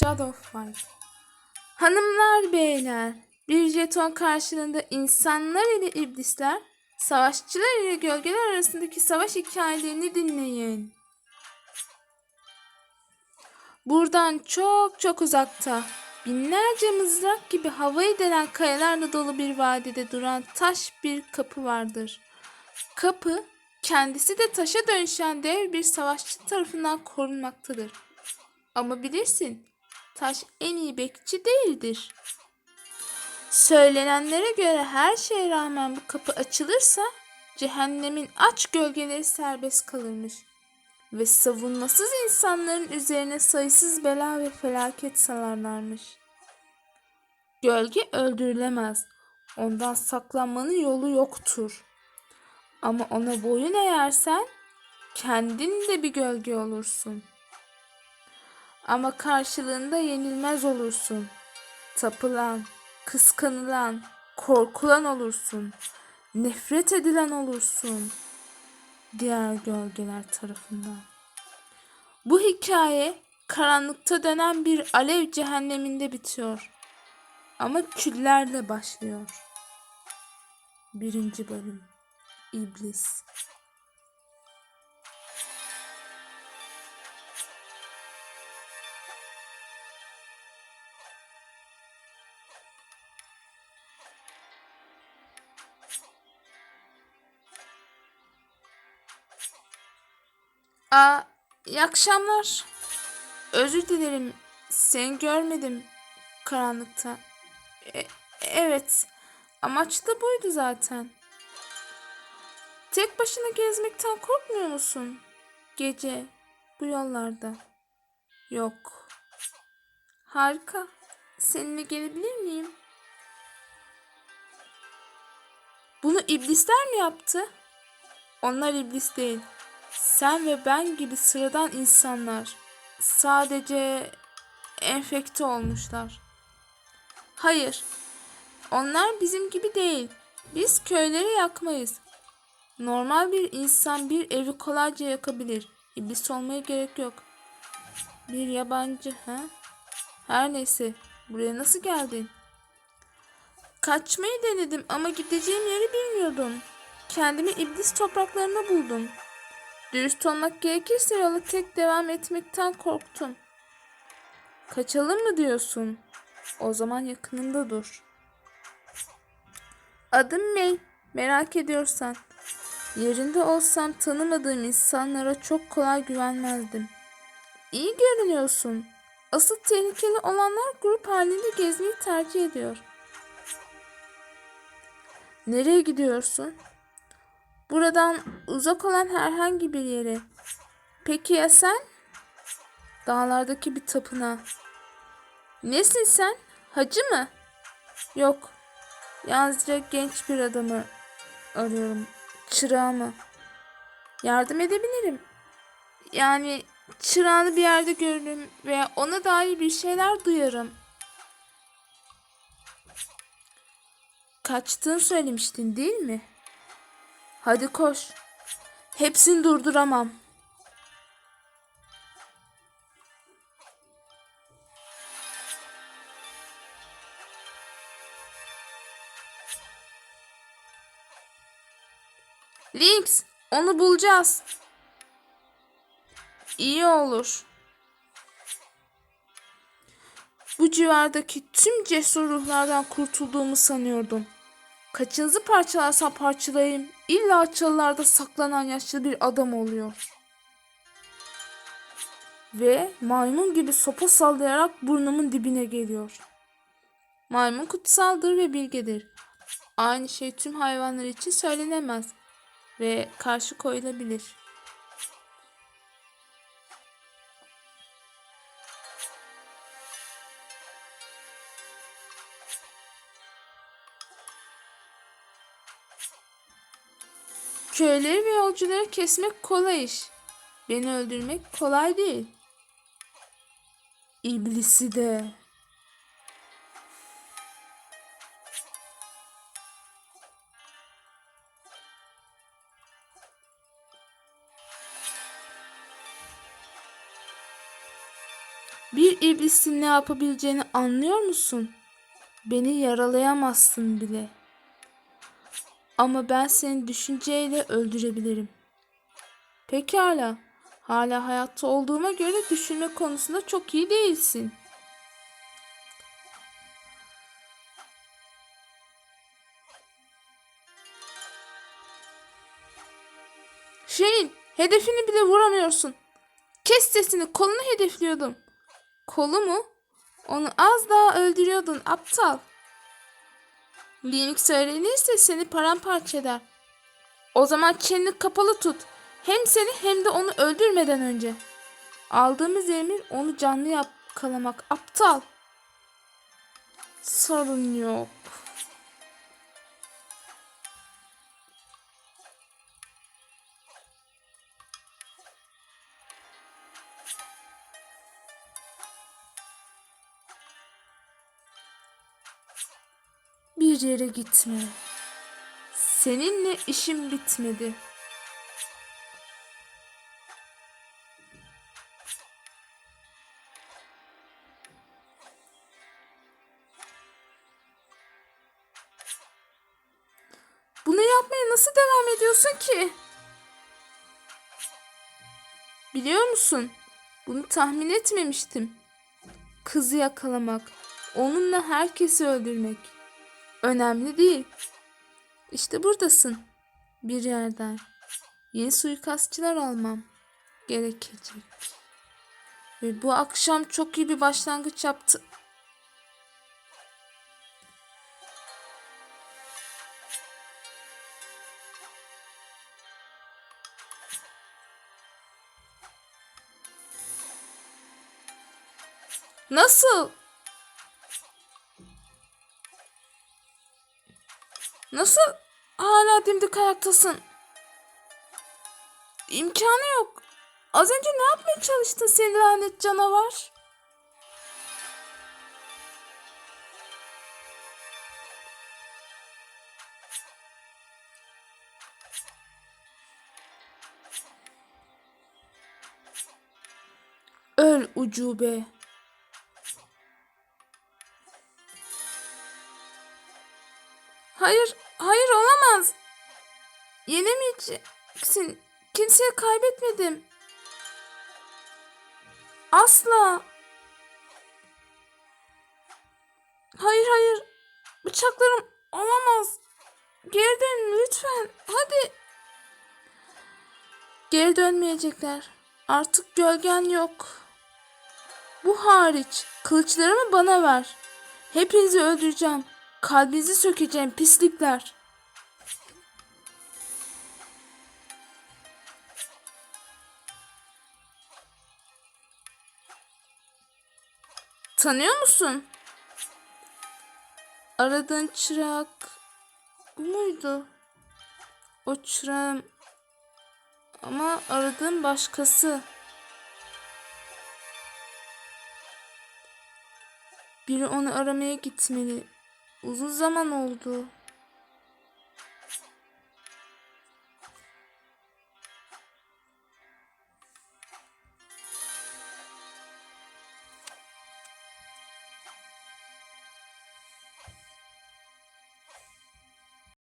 Shadow Fight. Hanımlar beyler, bir jeton karşılığında insanlar ile iblisler, savaşçılar ile gölgeler arasındaki savaş hikayelerini dinleyin. Buradan çok çok uzakta, binlerce mızrak gibi havayı delen kayalarla dolu bir vadide duran taş bir kapı vardır. Kapı, kendisi de taşa dönüşen dev bir savaşçı tarafından korunmaktadır. Ama bilirsin, taş en iyi bekçi değildir. Söylenenlere göre her şeye rağmen bu kapı açılırsa cehennemin aç gölgeleri serbest kalırmış ve savunmasız insanların üzerine sayısız bela ve felaket salarlarmış. Gölge öldürülemez. Ondan saklanmanın yolu yoktur. Ama ona boyun eğersen kendin de bir gölge olursun. Ama karşılığında yenilmez olursun. Tapılan, kıskanılan, korkulan olursun. Nefret edilen olursun. Diğer gölgeler tarafından. Bu hikaye karanlıkta dönen bir alev cehenneminde bitiyor. Ama küllerle başlıyor. Birinci bölüm. İblis. Aa, iyi akşamlar. Özür dilerim. Seni görmedim karanlıkta. E- evet. Amaç da buydu zaten. Tek başına gezmekten korkmuyor musun? Gece bu yollarda. Yok. Harika. Seninle gelebilir miyim? Bunu iblisler mi yaptı? Onlar iblis değil. Sen ve ben gibi sıradan insanlar. Sadece enfekte olmuşlar. Hayır. Onlar bizim gibi değil. Biz köyleri yakmayız. Normal bir insan bir evi kolayca yakabilir. İblis olmaya gerek yok. Bir yabancı ha? Her neyse. Buraya nasıl geldin? Kaçmayı denedim ama gideceğim yeri bilmiyordum. Kendimi iblis topraklarına buldum. Dürüst olmak gerekirse yola tek devam etmekten korktum. Kaçalım mı diyorsun? O zaman yakınında dur. Adım May. Merak ediyorsan. Yerinde olsam tanımadığım insanlara çok kolay güvenmezdim. İyi görünüyorsun. Asıl tehlikeli olanlar grup halinde gezmeyi tercih ediyor. Nereye gidiyorsun? Buradan uzak olan herhangi bir yere. Peki ya sen? Dağlardaki bir tapınağa. Nesin sen? Hacı mı? Yok. Yalnızca genç bir adamı arıyorum. Çırağımı. Yardım edebilirim. Yani çırağını bir yerde görürüm veya ona dair bir şeyler duyarım. Kaçtığını söylemiştin değil mi? Hadi koş. Hepsini durduramam. Lynx, onu bulacağız. İyi olur. Bu civardaki tüm cesur ruhlardan kurtulduğumu sanıyordum. Kaçınızı parçalarsam parçalayayım. İlla çalılarda saklanan yaşlı bir adam oluyor. Ve maymun gibi sopa sallayarak burnumun dibine geliyor. Maymun kutsaldır ve bilgedir. Aynı şey tüm hayvanlar için söylenemez ve karşı koyulabilir. Köyleri ve yolcuları kesmek kolay iş. Beni öldürmek kolay değil. İblisi de. Bir iblisin ne yapabileceğini anlıyor musun? Beni yaralayamazsın bile. Ama ben seni düşünceyle öldürebilirim. Pekala. Hala hayatta olduğuma göre düşünme konusunda çok iyi değilsin. Şeyin, hedefini bile vuramıyorsun. Kes sesini, kolunu hedefliyordum. Kolu mu? Onu az daha öldürüyordun aptal. Linux öğrenirse seni paramparça eder. O zaman çeneni kapalı tut. Hem seni hem de onu öldürmeden önce. Aldığımız emir onu canlı yakalamak. Aptal. Sorun yok. Bir yere gitme. Seninle işim bitmedi. Bunu yapmaya nasıl devam ediyorsun ki? Biliyor musun? Bunu tahmin etmemiştim. Kızı yakalamak, onunla herkesi öldürmek. Önemli değil. İşte buradasın. Bir yerden. Yeni suikastçılar almam gerekecek. Ve bu akşam çok iyi bir başlangıç yaptı. Nasıl? Nasıl hala dimdik ayaktasın? İmkanı yok. Az önce ne yapmaya çalıştın sen lanet canavar? Öl ucube. Hayır, hayır olamaz. Yenemeyeceksin. Kimseye kaybetmedim. Asla. Hayır, hayır. Bıçaklarım olamaz. Geri dön lütfen. Hadi. Geri dönmeyecekler. Artık gölgen yok. Bu hariç kılıçlarımı bana ver. Hepinizi öldüreceğim. Kalbinizi sökeceğim pislikler. Tanıyor musun? Aradığın çırak bu muydu? O çırağım ama aradığım başkası. Biri onu aramaya gitmeli. Uzun zaman oldu.